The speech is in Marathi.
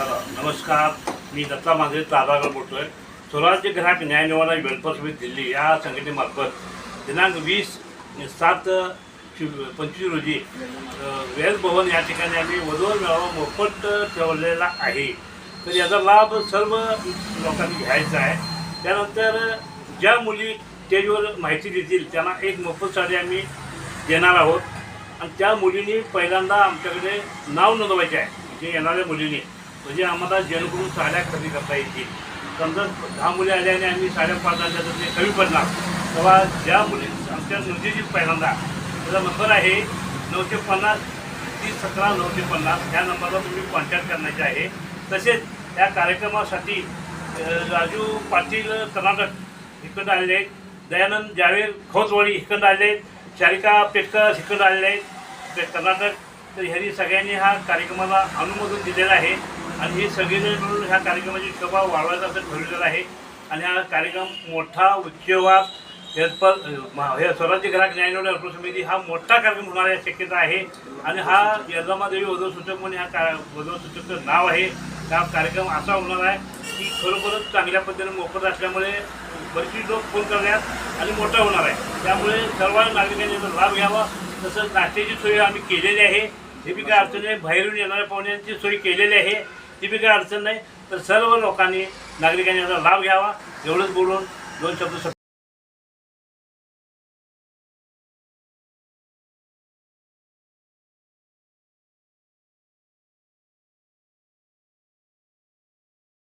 नमस्कार. मी दत्ता मांजरे बोलतो आहे स्वराज्य ग्राहक न्याय निवाडा वेलफेअर समिती दिल्ली. या संघटनेमार्फत दिनांक वीस सात पंचवीस रोजी वेल भवन या ठिकाणी आम्ही वधूवर मेळावा मोफत ठेवलेला आहे. तर याचा लाभ सर्व लोकांनी घ्यायचा आहे. त्यानंतर ज्या मुली स्टेजवर माहिती देतील त्यांना एक मोफत साडी आम्ही देणार आहोत. आणि त्या मुलींनी पहिल्यांदा आमच्याकडे नाव नोंदवायचे आहे. जे येणाऱ्या मुलींनी म्हणजे आम्हाला जेणेकरून साड्या खरेदी करता येतील. समजा दहा मुली आल्या आणि आम्ही साड्या पाच आणल्या तर ते कमी पडणार. तेव्हा ज्या मुली आमच्या नोंदीची पहिल्यांदा त्याचा नंबर आहे नऊशे पन्नास तीस सतरा नऊशे पन्नास. ह्या नंबरला तुम्ही कॉन्टॅक्ट करण्याचे आहे. तसेच या कार्यक्रमासाठी राजू पाटील कर्नाटक इकडं आलेले आहेत. दयानंद जावेद खोतवाडी इकडं आलेले आहेत. शारिका पेटकर इकडं आलेले आहेत. कर्नाटक तर ह्यांनी सगळ्यांनी हा कार्यक्रमाला अनुमोदन दिलेलं आहे. आणि हे सगळेजण मिळून ह्या कार्यक्रमाची शोभा वाढवायचा असं ठरवलेलं आहे. आणि हा कार्यक्रम मोठा उच्चवाद हेल्पर हे स्वराज्य ग्राहक न्यायनिवड अर्पण समिती हा मोठा कार्यक्रम होणार शक्यता आहे. आणि हा यजमादेवी वधू सूचक म्हणून ह्या का वधनसूचकचं नाव आहे. हा कार्यक्रम असा होणार आहे की खरोखरच चांगल्या पद्धतीने मोफत असल्यामुळे बरीचशी लोक फोन करण्यात आणि मोठा होणार आहे. त्यामुळे सर्व नागरिकांनी याचा लाभ घ्यावा. तसंच नाश्त्याची सोय आम्ही केलेली आहे. हे बी काय अडचण बाहेरून येणाऱ्या पाहुण्यांची सोय केलेली आहे. ती बी काही अडचण नाही. तर सर्व लोकांनी नागरिकांनी याचा लाभ घ्यावा. एवढंच बोलून दोन शब्द